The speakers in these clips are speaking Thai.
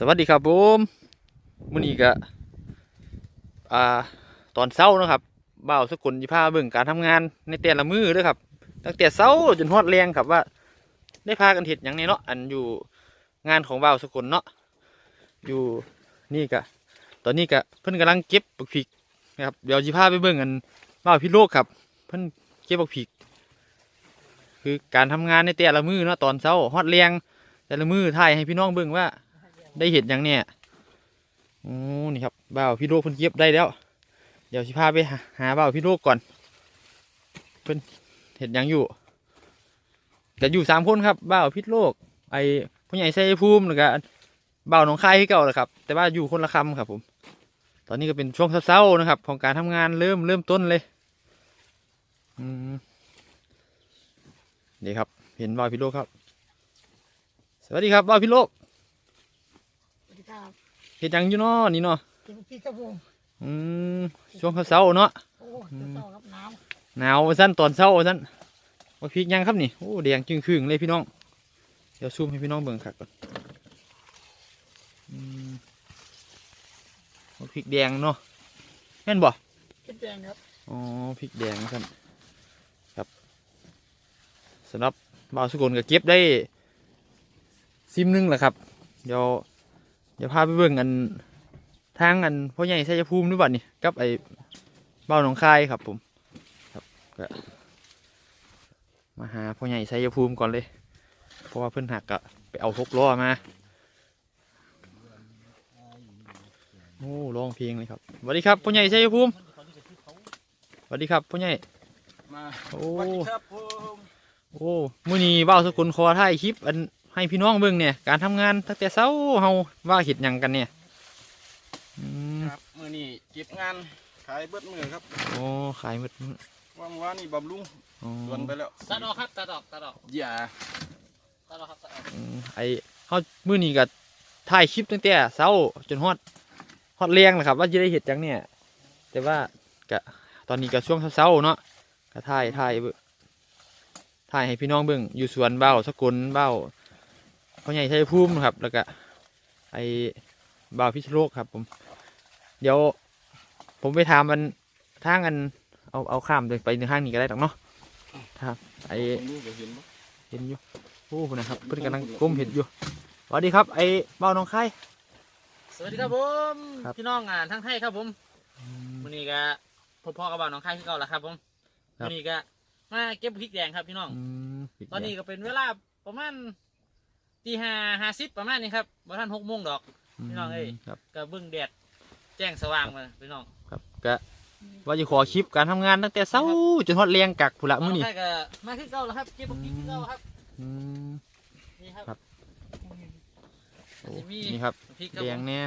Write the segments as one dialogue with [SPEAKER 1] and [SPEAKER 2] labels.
[SPEAKER 1] สวัสดีครับผมมื้อนี้ก็อ่าตอนเช้านะครับบ่าวสกุลยิพาเบิ่งการทำงานในแต่ละมือเด้วยครับ ตั้งแต่เช้าจนฮอดแรงครับว่า ได้พากันเฮ็ดหยังแน่เนาะอันอยู่งานของบ่าวสกุลเนาะอยู่นี่ก็ตอนนี้ก็เพิ่นกำลังเก็บบักพริกนะครับเดี๋ยวจิพาไปเบิ่งกันบ่าวพี่โลกครับ เพิ่นเก็บบักพริกคือการทำงานในแต่ละมือเนาะตอนเช้าฮอดแรงแต่ละมือถ่ายให้พี่น้องเบิ่งว่า ได้เห็ดยังเนี่ยโอ้นี่ครับบ่าวพี่โลกเพิ่นเก็บได้แล้ว เดี๋ยวสิพาไปหาบ่าวพี่โลกก่อน เพิ่นเห็ดยังอยู่แต่อยู่สามคนครับบ่าวพี่โลก ไอ้ผู้ใหญ่ชัยภูมิแล้วก็บ่าวหนองคายที่เก่าแหละครับ แต่ว่าอยู่คนละคำครับผม ตอนนี้ก็เป็นช่วงเช้าๆนะครับ ของการทำงานเริ่มเริ่มต้นเลยอืมนี่ครับ เห็นบ่าวพี่โลกครับ สวัสดีครับบ่าวพี่โลก
[SPEAKER 2] ครับ
[SPEAKER 1] เฮ็ดหยังอยู่เนาะนี่เนาะ
[SPEAKER 2] กินพี่ครับผม
[SPEAKER 1] อืมช่วงเช้าๆเนาะ
[SPEAKER 2] โอ้จะเศร้าครับน้
[SPEAKER 1] หนาวว่าสั้นตอนเช้าว่าสั้นว่าพริกยังครับนี่โอ้แดงจึงครึ่งเลยพี่น้อง เดี๋ยวซูมให้พี่น้องเบิ่งครับก่อนอืมว่าพริกแดงเนาะแม่นบ่ำ
[SPEAKER 2] คิดแดงครับ
[SPEAKER 1] อ๋อพริกแดงครับครับสำหรับบ่าวสกุลก็เก็บได้ซิมหนึงแหละครับ เดี๋ยว เดี๋ยวพาไปเบิ่งอันทางอันพ่อใหญ่ชัยภูมิด้วยบัดนี่กับไอ้บ่าวหนองคายครับผมครับก็มาหาพ่อใหญ่ชัยภูมิก่อนเลย เพราะว่าเพิ่นหักก็ไปเอาทกล้อมาโอ้ร้องเพลงเลยครับสวัสดีครับพ่อใหญ่ชัยภูมิสวัสดีครับพ่อใหญ่
[SPEAKER 3] มา
[SPEAKER 1] โอ้
[SPEAKER 3] สวัสดีครับผม
[SPEAKER 1] โอ้มื้อนี้บ่าวสกุลขอถ่ายคลิปอัน ให้พี่น้องเบิ่งเนี่ยการทำงานตั้งแต่เช้าเฮาว่าเฮ็ดหยังกันเนี่ยอืม
[SPEAKER 3] ครับมือนี้เก็บงานขายเบิดมือครับ
[SPEAKER 1] โอ้ขายหมด
[SPEAKER 3] ว่างว่านี่บำรุง
[SPEAKER 1] อ๋อ
[SPEAKER 3] สวนไปแล้ว
[SPEAKER 2] ตัดออกครับตัดออกตัดออก
[SPEAKER 3] อย่า
[SPEAKER 2] ตัดออกครับตัดออก
[SPEAKER 1] อืมไอเฮามื้อนี้ก็ถ่ายคลิปตั้งแต่เช้าจนฮอดฮอดเลี้ยงแหละครับ ว่าจะได้เฮ็ดหยังเนี่ย แต่ว่าก็ตอนนี้ก็ช่วงเช้าๆเนาะก็ถ่ายถ่ายเบิ่งถ่ายให้พี่น้องเบิ่งอยู่สวนเบ้าสกุลเบ้า พ่อใหญ่ชัยภูมินะครับ แล้วก็ไอบ่าวพิษณุโลกครับ ผม เดี๋ยว ผมไปถามมันทางอันเอาเอาข้ามไปไปทางนี้ก็ได้หรอกเนาะครับ ไอ
[SPEAKER 3] ผมรู้ก็เห็นบ่
[SPEAKER 1] เห็นอยู่โอ้นะครับเพื่อนกำลังก้มเห็นอยู่สวัสดีครับ ไอ้เบ้าน้องไข่
[SPEAKER 2] สวัสดีครับผม
[SPEAKER 1] ครับ
[SPEAKER 2] พี่น้องอ่านทั้งไทยครับผมวันนี้ก็พ่อๆกับบ่าวน้องไข่คือเก่าแล้วครับ ผมวันนี้ก็มาเก็บพริกแดงครับพี่น้อง
[SPEAKER 1] อืม
[SPEAKER 2] ตอนนี้ก็เป็นเวลาประมาณ ตีห้าห้าสิบประมาณนี้ครับบ่ทันหกโมงดอกพี่น้องเอ้ย
[SPEAKER 1] ครับ
[SPEAKER 2] ก็เบิ่งแดดแจ้งสว่างมาพี่น้อง
[SPEAKER 1] ครับก็ว่าจะขอคลิปการทำงานตั้งแต่เช้าจนฮอดเรียงกักผู้ละมื้อนี้
[SPEAKER 2] น้งไข่ก็มาคือเก่าแล้วครับเก็บพริกคือเก่าครับ
[SPEAKER 1] อืม
[SPEAKER 2] นี่ครับ
[SPEAKER 1] ครับโอ้
[SPEAKER 2] สิมี
[SPEAKER 1] นี่ครับ
[SPEAKER 2] พริกครับ
[SPEAKER 1] แด
[SPEAKER 2] ผ
[SPEAKER 1] ง
[SPEAKER 2] ม
[SPEAKER 1] แน่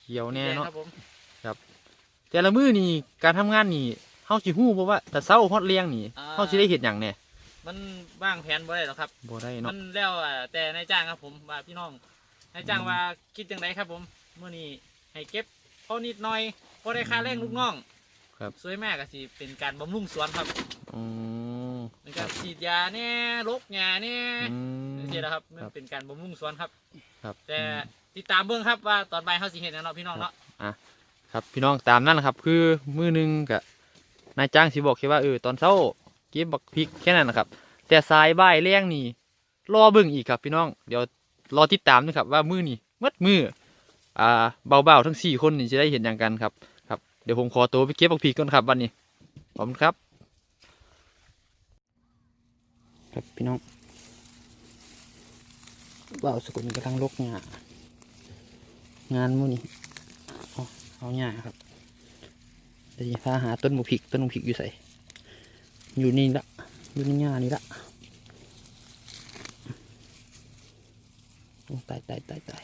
[SPEAKER 1] เขียวแน่
[SPEAKER 2] แดง
[SPEAKER 1] เนาะ
[SPEAKER 2] ครับผม
[SPEAKER 1] แต่ละมื้อนี่การทำงานนี่เฮาสิฮู้บ่ว่าแต่เช้าฮอดเรียงนี่เฮาสิได้เฮ็ดหยังแน่
[SPEAKER 2] มันวางแผนบ่ได้หรอกครับ
[SPEAKER 1] บ่ได้
[SPEAKER 2] มั
[SPEAKER 1] เนาะ
[SPEAKER 2] นแล้วอะแต่นายจ้างครับผมว่าพี่น้องนายจ้างว่าคิดจังไดครับผมเมื่อนี้ให้เก็บพอนิดหน่อยพอได้ค่าแรงลูกน้อง
[SPEAKER 1] ครับ
[SPEAKER 2] สวยแม่ก็สิเป็นการบำรุงสวนครับ
[SPEAKER 1] อืม
[SPEAKER 2] เป็น
[SPEAKER 1] ครั
[SPEAKER 2] การ
[SPEAKER 1] บ
[SPEAKER 2] ฉีดยาเนี่ยลกยาเนี่ย
[SPEAKER 1] อืม
[SPEAKER 2] นี่นะครับมัน
[SPEAKER 1] ครับ
[SPEAKER 2] เป็นการบำรุงสวนครับ
[SPEAKER 1] ครับ
[SPEAKER 2] แต่ติดตามเบื้องครับว่าตอนบ่ายเขาสิเห็นนะเนาะพี่น้องเนาะ
[SPEAKER 1] ครับพี่น้องตามนั่นแหละครับ คือมือหนึงกับนายจ้างสิบอกแค่ว่าเออตอนเช้า เก็บบักพริกแค่นั้นนะครับ แต่สายใบแรงนี่รอเบิ่งอีกครับพี่น้องเดี๋ยวรอติดตามนะครับ ว่ามือนี่มัดมืออ่าเบาๆทั้งสี่คนนี่จะได้เห็นอย่างกันครับครับเดี๋ยวผมขอตัวไปเก็บบักพริกก่อนครับวันนี้ขอบคุณครับ ครับพี่น้องเบาสกุลกำลังลกงานงานมือนี่เอาเอาหญ้าครับเดี๋ยวพาหาต้นหมูพริกต้นหมูพริกอยู่ใส่ อยู่นี่ละอยู่ในหญ้านี่ละโอ้ตายตายตายตาย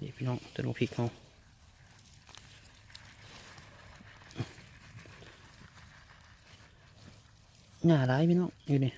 [SPEAKER 1] นี่พี่น้องต้นหมูพริกเขาหญ้าร้ายพี่น้องอยู่นี่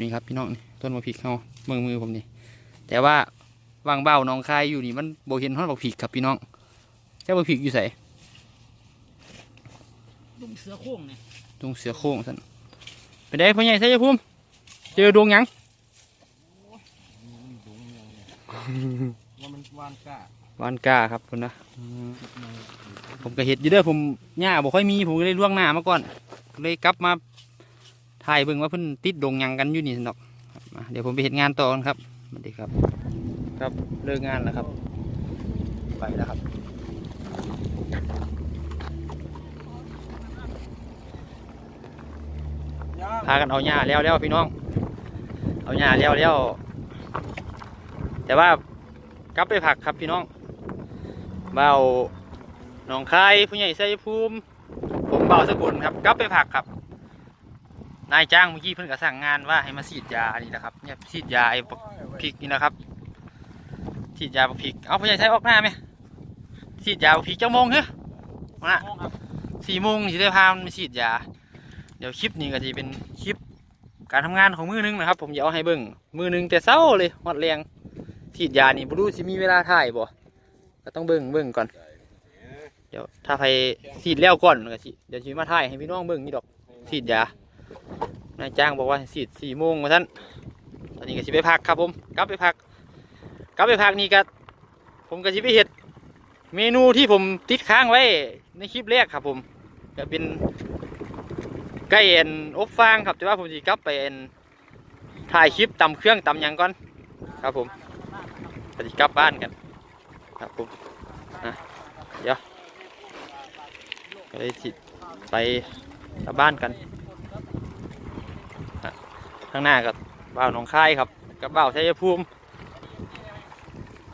[SPEAKER 1] นี่ครับพี่น้องนี่ต้นมะพริกเขามือมือผมนี่ แต่ว่าวางเบ้าหน้องคายอยู่นี่มันโบเห็นฮอดบักพริกครับพี่น้องเจ้าบักพริกอยู่ใส่
[SPEAKER 2] ลุงเสือโค้งเนี่ย
[SPEAKER 1] ตรงเสือโค้งสันไปได้พ่อใหญ่ใช่พุ่มเจอดวงหยัง
[SPEAKER 3] ว่ามันวานกล้าวา
[SPEAKER 1] นกาครับคุณนะผมก็เห็ดอยู่เด้อผมหญ้าบ่ค่อยมีผมก็เลยล่วงหน้ามาก่อนก็เลยกลับมา ถ่ายเบิ่งว่าเพิ่นติดดงหยังกันอยู่นี่สนดอกครับมาเดี๋ยวผมไปเห็ดงานต่อกันครับสวัสดีครับ ครับเลิกงานแล้วครับ ไปแล้วครับ
[SPEAKER 3] ย่าง
[SPEAKER 1] พากันเอาหญ้าแล้วแล้วพี่น้อง เอาหญ้าแล้วแล้วแต่ว่ากลับไปผักครับพี่น้องเบาหนองคายผู้ใหญ่ไซภูมิผมเบาสกุลครับกลับไปผักครับ นายจ้างเมื่อกี้เพิ่นก็สั่งงานว่าให้มาฉีดยานี่นะครับเนี่ยฉีดยาไอ้พริกนี่นะครับฉีดยาพริกเอาผู้ใหญ่ใช้ออกหน้าไหมฉีดยาพริกเจ้าโมงเหรอมา
[SPEAKER 2] โค้งครับ
[SPEAKER 1] สี่โมงสิได้พามันมาฉีดยา เดี๋ยวคลิปนี้ก็จะเป็นคลิปการทำงานของมือหนึงนะครับ ผมจะเอาให้เบิ่งมือหนึงแต่เศร้าเลยหอดแรงฉีดยานี่บ่รู้สิมีเวลาถ่ายบ่ก็ต้องเบิ่งเบิ่งก่อน เดี๋ยวถ้าไปฉีดแล้วก่อนก็สิเดี๋ยวสิมาถ่ายให้พี่น้องเบิ่งนี่ดอกฉีดยา นายจ้างบอกว่าให้ฉีดสี่โมงมาท่านตอนนี้ก็สิไปพักครับผมกลับไปพักกลับไปพักนี่ก็ผมก็สิไปเฮ็ดเมนูที่ผมติดค้างไว้ในคลิปแรกครับผมก็เป็นใกล้เอ็นอบฟางครับแต่ว่าผมจะกลับไปเอ็นถ่ายคลิปตำเครื่องตำยังก่อนครับผมไปกลับบ้านกันครับผมนะเดี๋ยวก็เลยสิไปกลับบ้านกันางหน้ากับบ่าวหนองคายครับกับบ่าวชัยภูมิ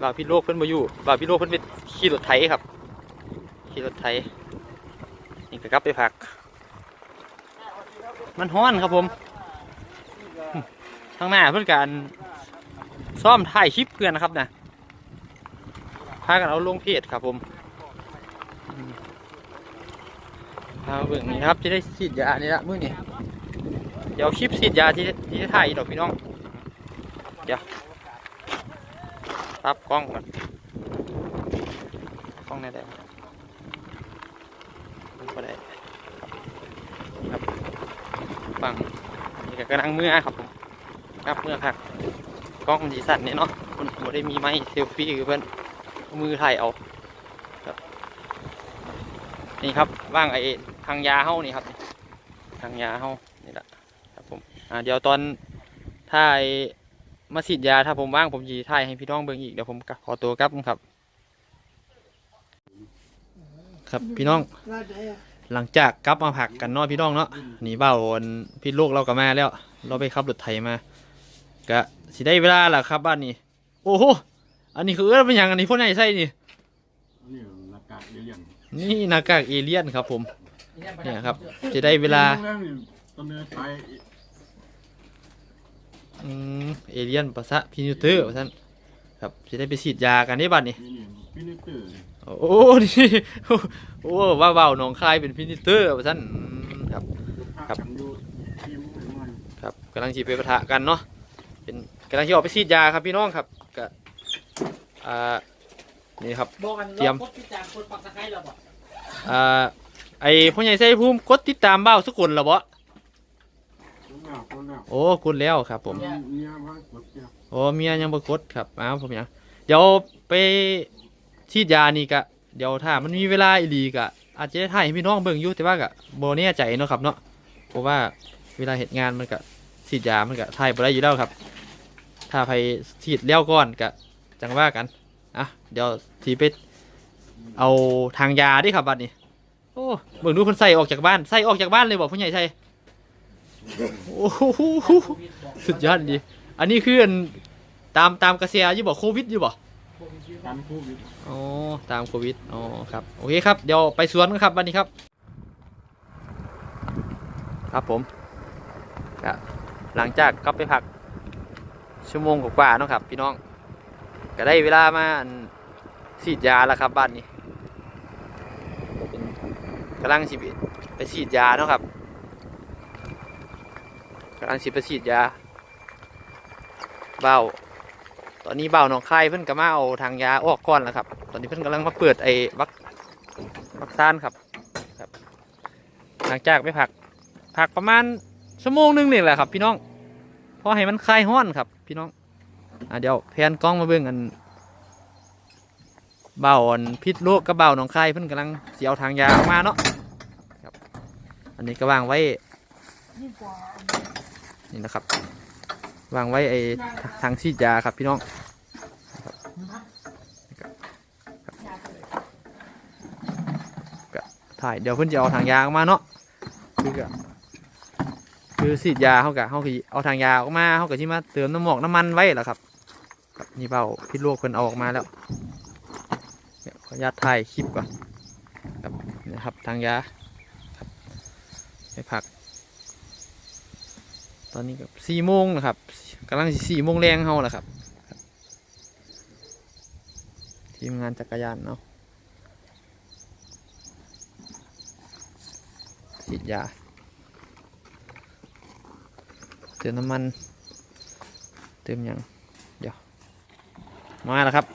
[SPEAKER 1] บ่าวพี่โลกเพิ่นมาอยู่บ่าวพี่โลกเพิ่นเป็นขี่รถไถครับขี่รถไถนี่ก็กลับไปพัก มันฮ้อนครับผมข้างหน้าเพื่อนการซ่อมถ่ายคลิปเพื่อนนะครับนะพากันเอาลงเพจครับผมอืมพาเบิ่งนี่นะครับจะได้ฉีดยานี่ละมื้อนี่ เดี๋ยวคลิปฉีดยาที่ที่จะถ่ายอีกดอกพี่น้อง เดี๋ยวรับกล้องก่อนกล้องไหนได้บ้างก็ได้ฟังนี่ก็กำลังเมื่อครับผมครับเมื่อครับกล้องดีสันเนี่ยเนาะมันบ่ได้มีไม้เซลฟี่คือเพื่อนมือถ่ายเอาครับนี่ครับว่างไอ้ทางยาเฮานี่ครับทางยาเฮานี่แหละ อ่าเดี๋ยวตอนถ่ายมาฉีดยาถ้าผมว่างผมจีถ่ายให้พี่น้องเบิ่งอีกเดี๋ยวผมกลับขอตัวกลับครับ ครับพี่น้อง หลังจากกลับมาผักกันเนาะพี่น้องเนาะหนีเบ้าวันพี่ลูกเราก็มาแล้ว เราไปขับรถไถมาก็สิได้เวลาและครับบ้านนี้ โอ้โหอันนี้คือเออเป็นอย่างอันนี้พวกไหนใช่นี่
[SPEAKER 3] นี่หน้ากากเลี้ยง
[SPEAKER 1] นี่หน้ากากเอเลี่ยนครับ ผมเนี่ยครับ จะได้เวลา
[SPEAKER 3] ตอนเนื้อไทย
[SPEAKER 1] อืมเอเลี่ยนประสะพินิวเตอร์ท่าซั่นครับจะได้ไปฉีดยากันได้บ้านนี้
[SPEAKER 3] นี่นี่พี่นิเตอร์
[SPEAKER 1] โอ้นี่โอ้ว่าเบาหนองคายเป็นพินิวเตอร์ท่าซั่นอืมครับ ครับ
[SPEAKER 3] ดูทีมมัน
[SPEAKER 1] ครับกำลังจีไปปะทะกันเนาะเป็นกำลังจะออกไปฉีดยาครับพี่น้องครับก็อ่านี่ครับ
[SPEAKER 2] บอกกัน
[SPEAKER 1] เตรียมา
[SPEAKER 2] พดที่จางคนปักตะไคร้เราบอก
[SPEAKER 1] อ่าไอพ่อใหญ่ไส้ภูมิกดติดตามเบ้าสกุลแล้วบ่
[SPEAKER 3] คน แล้วคนแล้ว
[SPEAKER 1] โอ้กดแล้วครับ ผม
[SPEAKER 3] เมียมากดเจ้า
[SPEAKER 1] โอ้เมียยังบ่กดครับอ้าวผมยังเดี๋ยวไปฉีดยานี่กะเดี๋ยวถ้ามันมีเวลาอีหลีกะ อาจจะได้ถ่ายให้พี่น้องเบิ่งอยู่แต่ว่าก็บ่แน่ใจเนาะครับเนาะเพราะว่าเวลาเหตุงานมันก็ฉีดยามันก็ถ่ายบ่ได้อยู่แล้วครับ ถ้าไปฉีดแล้วก่อนก็จังว่ากันอะเดี๋ยวทีไปเอาทางยาดิครับบัดนี้ โอ้เบิ่งดูเพิ่นใส่ออกจากบ้านใส่ออกจากบ้านเลยบอกผู้ใหญ่ใส่ โอ้โหสุดยอดดีอันนี้คืออันตามตามกระแสอยู่บอกโควิดอยู่บ่
[SPEAKER 3] การโควิด
[SPEAKER 1] อ๋อตามโควิดอ๋อครับโอเคครับเดี๋ยวไปสวนกันครับวันนี้ครับ ครับผมก็หลังจากกลับไปพักชั่วโมงกว่าๆเนาะครับ พี่น้อง ก็ได้เวลามาฉีดยาแล้วครับบ้านนี้กำลังสิไปฉีดยาเนาะครับำลังสิไปฉีดยาเบาตอนนี้เบาหนองคายเพิ่นก็มาเอาทางยาออกก่อนแล้วครับ ตอนนี้เพิ่นกำลังมาเปิดไอ้วักวักซานครับครับ หลังจากไปผักผักประมาณชั่วโมงหนึงนี่แหละครับ พี่น้องเพอให้มันคลายห้อนครับ พี่น้องอะเดี๋ยวแพนกล้องมาเบิ่งกันเบาอันพิษโรคกับเบาหนองคายเพิ่นกำลังเสียวทางยาออกมาเนาะครับ อันนี้ก็วางไว้ นี่นะครับ วางไว้ไอ้ทางฉีดยาครับพี่น้องถ่ายเดี๋ยวเพิ่อนจะเอาทางยาออกมาเนาะคือก็คือฉีดยาเขากะเขาคือเอาทางยาออกมาเขาก็ที่มาเติมน้ำหมอกน้ำมันไว้แหละครับครับนี่เบาพิษโรคเพิ่นเอาออกมาแล้วเดี๋ยขออนุญาตถ่ายคลิปก่อนครับนะครับทางยาไปพัก ตอนนี้กับสี่โมงนะครับกำลังสี่โมงแรงเฮาแหละครับทีมงานจักรยานเนาะฉีดยาเติมน้ำมัน เติมยังเดี๋ยวมาแล้วครับ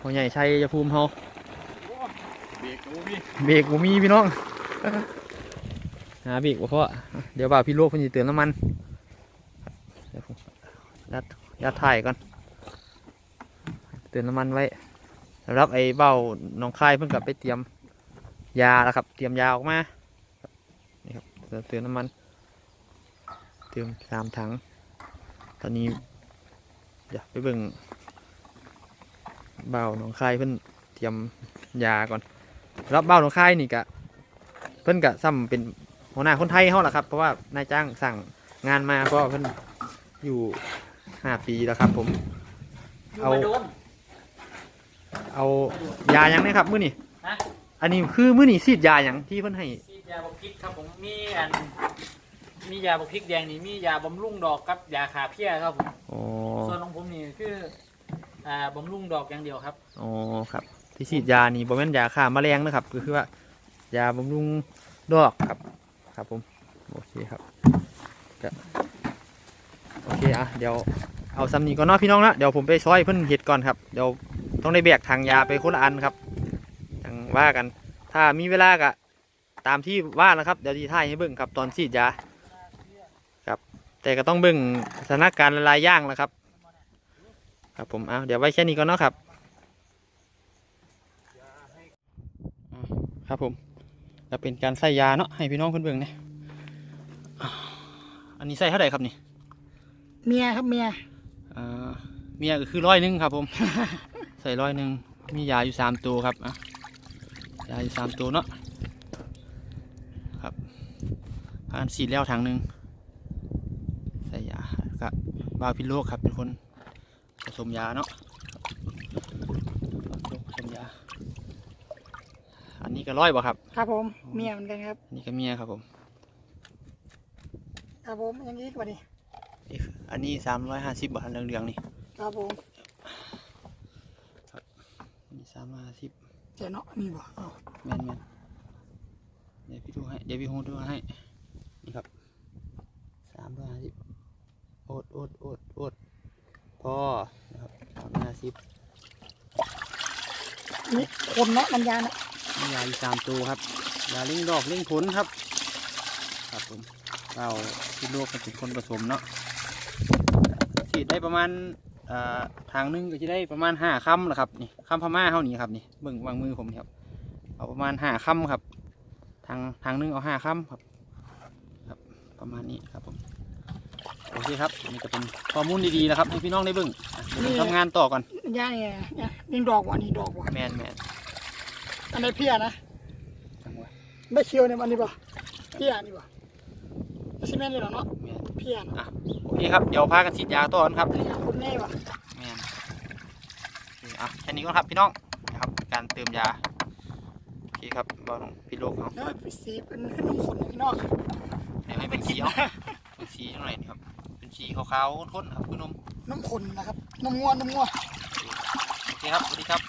[SPEAKER 1] พ่อใหญ่ชัยยภูมิเฮา
[SPEAKER 3] เบรกโอ้พี่
[SPEAKER 1] เบรกบ่มีพี่น้องหาเบรกบ่พอเดี๋ยวบ่าวพี่โลกเพิ่นสิเติมน้ำมัน ดี๋ยวผมยัดยัดถ่ายก่อนเติมน้ำมันไว้สำหรับไอ้เบ้าหนองคายเพิ่นกลับไปเตรียมยาแล้วครับ เตรียมยาออกมานี่ครับเติมเติมน้ำมัน เติมสามถัง ตอนนี้เดี๋ยวไปเบิ่งเบ้าหนองคายเพิ่นเตรียมยาก่อน รับเบ้าหนองคายนี่กะเพิ่นกะซ้ำเป็นหัวหน้าคนไทยเฮาล่ะครับ เพราะว่านายจ้างสั่งงานมาเพราะเพิ่น อยู่ห้าปีแล้วครับ ผม เอา
[SPEAKER 2] มาโดน
[SPEAKER 1] เอายาหยังเนี่ยครับมื้อนี้
[SPEAKER 2] ฮะ
[SPEAKER 1] อันนี้คือมื้อนี้ฉีดยาหยังที่เพิ่นให้
[SPEAKER 2] มียาบำพริกครับผมมีอันมียาบำพริกแดงนี่มียาบำรุงดอกกับยาขาเพี้ยครับผม
[SPEAKER 1] อ๋อ
[SPEAKER 2] ส่วนของผมนี่คืออ่าบำรุงดอกอย่างเดียวครับ
[SPEAKER 1] อ๋อครับ ที่ฉีดยานี่บ่แม่นยาฆ่าแมลงนะครับ ก็คือว่ายาบำรุงดอกครับ ครับผมโอเคครับก็ โอเคอะเดี๋ยวเอาซ้ำนี้ก่อนเนาะพี่น้องนะเดี๋ยวผมไปซอยเพิ่นเห็ดก่อนครับเดี๋ยวต้องได้แบกทางยาไปคนละอันครับจังว่ากัน ถ้ามีเวลากะตามที่ว่านะครับเดี๋ยวที่ท่ายให้เบิ่งครับตอนฉีดยาครับ แต่ก็ต้องเบิ่งสถานการณ์ลายย่างแหละครับ ครับผมเอาเดี๋ยวไว้แค่นี้ก่อนเนาะครับครับผมจะเป็นการใส่ยาเนาะให้พี่น้องเพิ่นเบิ่งเนี่ยอันนี้ใส่เท่าไหร่ครับนี่
[SPEAKER 4] เมียครับเมีย
[SPEAKER 1] อ่าเมียก็คือร้อยหนึ่งครับผม ใส่ร้อยหนึ่งมียาอยู่สามตัวครับอะยาอยู่สามตัวเนาะครับผ่านสีดแล้วถังหนึ่งใส่ยาแล้วก็บาวพิโลกครับเป็นคนผสมยาเนาะผสมยา อันนี้ก็ร้อยบ่ครับ
[SPEAKER 4] ครับผมเมียเหมือนกันครับ
[SPEAKER 1] อันนี้ก็เมียครับผม
[SPEAKER 4] ครับผมอยังนี้กว่านี้
[SPEAKER 1] อีกอันนี้สามร้อยห้าสิบบาทเหลืองๆนี่
[SPEAKER 4] ครับผม
[SPEAKER 1] อันนี้สามร้อยห้าสิบ
[SPEAKER 4] เจ๊เนาะนี่บ่เอา
[SPEAKER 1] แม่นแม่นเดี๋ยวพี่ดูให้เดี๋ยวพี่โฮดูให้นี่ครับสามร้อยห้าสิบโอดโอดโอดโอดพอนะครับสามร้อยห้าสิบ
[SPEAKER 4] นี่คนเนาะน้ำยาเนาะ
[SPEAKER 1] มียาอยู่สามตัวครับยาเล่งดอกเล่งผลครับ ครับผมเราที่โลกเป็นคนผสมเนาะ ฉีดได้ประมาณอ่าทางหนึงก็จะได้ประมาณห้าคำแหละครับนี่คำพม่าเท่านี้ครับนี่เบิ่งวางมือผมนี่ครับ เอาประมาณห้าคำครับ ทางทางหนึงเอาห้าคำครับ ครับ ประมาณนี้ครับผมโอเคครับนี่ก็เป็นข้อมูลดีๆนะครับให้พี่น้องได้เบิ่งอะเดี๋ยวผมทำงานต่อก่อน
[SPEAKER 4] น้ำยาเนี่ยเนี่ยนี่ดอกว่ะนี่ดอกว่ะ
[SPEAKER 1] แมนแมน
[SPEAKER 4] อันไหนเพี้ยนะ
[SPEAKER 1] จังหวะ
[SPEAKER 4] ไม่เคียวเนี่ยมันนี่บ่เพี้ยนี่บ่ไม่ใช่แม่นเลยหรอกเนาะ
[SPEAKER 1] แมน
[SPEAKER 4] เพี้ยเนาะ
[SPEAKER 1] โอเคครับเดี๋ยวพากันฉีดยาต่อกันครับ
[SPEAKER 4] อันนี้คนแน่ว่ะ
[SPEAKER 1] แมนโอเคอะแค่นี้ก็ครับพี่น้องนะครับ การเติมยาโอเคครับบอลพี่โลกเขา
[SPEAKER 4] แล้วไปสีเป็นขึ้นน้ำขนอย่างนี้เนาะ
[SPEAKER 1] เดี๋ยวให้เป็นสีเอาเป็นสีตรงไหนนี่ครับเป็นสีขาวๆข้นๆครับคุณนม
[SPEAKER 4] น้ำขนนะครับน้ำงัวน้ำงัว
[SPEAKER 1] โอเคครับสวัสดีครับ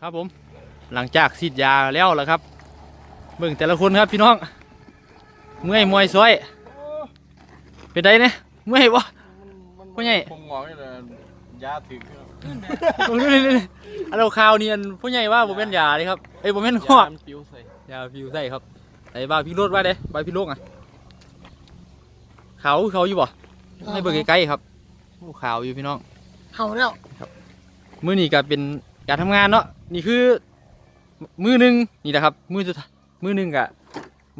[SPEAKER 1] ครับผมหลังจากฉีดยาแล้วล่ะครับเบิ่งแต่ละคนครับพี่น้อง เมื่อยมวยซอยเป็นไดเนี่ยเมื่อยบ่ผู้ใหญ่
[SPEAKER 3] ผมงอกนี่แหละยาถึงครับ
[SPEAKER 1] โอ้ยนี่นี่อันเราข่าวเนียนผู้ใหญ่ว่าผมเป็นยาเลยครับเอ้ยผมเป็นหอก
[SPEAKER 3] ยามันปิ้วใส่
[SPEAKER 1] ยาพิวใส่ครับไอ้บ้าพี่โรดว่าเด้บ้าพี่โลกอะเขาเขาอยู่บ่ให้เบิ่งใกล้ๆครับโอ้ขาวอยู่พี่น้อง
[SPEAKER 4] เห่าแล้ว
[SPEAKER 1] มื้อนี้ก็เป็นการทำงานเนาะ นี่คือ มือหนึงนี่แหละครับ มือสุดท้ายมือหนึงกะ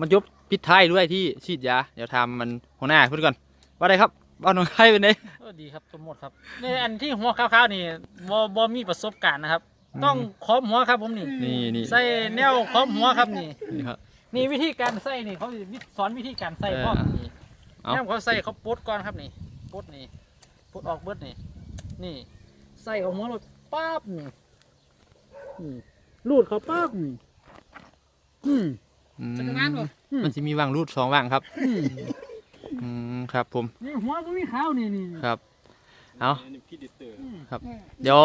[SPEAKER 1] มันยบปิดท้ายด้วยที่ฉีดยา เดี๋ยวทำมันหัวหน้าพูดก่อน ว่าได้ครับบ้านน้องไข่เป็นไง
[SPEAKER 2] โอ้ดีครับสมหมดครับนี่อันที่หัวขาวๆนี่บ่บ่มีประสบการณ์นะครับ ต้องคอมหัวครับผมนี่
[SPEAKER 1] นี่นี่
[SPEAKER 2] ใส่แนวคอมหัวครับนี่
[SPEAKER 1] นี่ครับ
[SPEAKER 2] นี่วิธีการใส่นี่เขาสิสอนวิธีการใส่พ่อมนี่
[SPEAKER 1] เอา
[SPEAKER 2] แนวเขาใส่เขาปลดก่อนครับนี่ปลดนี่ปลดออกเบิดนี่ นี่ใส่เอาหัวรถป๊าบนี่ นี่ลูดเขาป๊าบนี่อืม
[SPEAKER 1] อืม
[SPEAKER 2] จักรยานบ่
[SPEAKER 1] มันจะมีวางรูดสองวางครับ อืมครับผม
[SPEAKER 2] นี่หัวก็มีขาวนี่นี่
[SPEAKER 1] ครับ เอา
[SPEAKER 3] อันนี้พี่ดิเตอร์
[SPEAKER 1] เดี๋ยว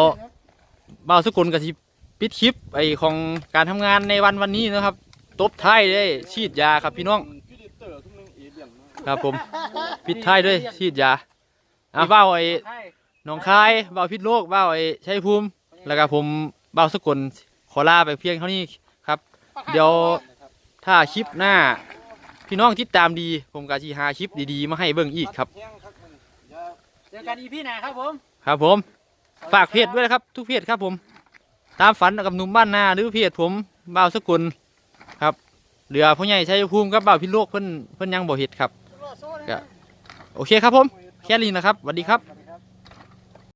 [SPEAKER 1] บ่าวสกุลกับที่ปิดคลิปไอของการทำงานในวันวันนี้นะครับ ตบท้ายด้วยฉีดยาครับพี่น้อง
[SPEAKER 3] พี่ดิเตอร์ทุกนึงเอเลี่ยนมาก
[SPEAKER 1] ครับผม ปิดท้ายด้วยฉีดยาอะบ่าวไอ้
[SPEAKER 2] ใช่
[SPEAKER 1] หนองคายบ่าวพิษโลกบ่าวไอ้ชัยภูมิ แล้วก็ผม บ่าวสกุลขอลาไปเพียงเท่านี้ครับ เดี๋ยวถ้าคลิปหน้า พี่น้องติดตามดี ผมก็สิหาคลิปดีๆ มาให้เบิ่งอีกครับ
[SPEAKER 3] แห้งครับมันยา
[SPEAKER 2] เจอกันอีพี่หนาครับผม
[SPEAKER 1] ครับผม ฝากเพจด้วยนะครับ ทุกเพจครับผม ตามฝันกับหนุ่มบ้านนาหรือเพจผมบ่าวสกุลครับเหลือพ่อใหญ่ชัยภูมิกับบ่าวพิษโลกเพิ่นเพิ่นยังบ่เฮ็ดครับก็โอเคครับผม แค่นี้นะครับสวัสดีครับ
[SPEAKER 3] ครับ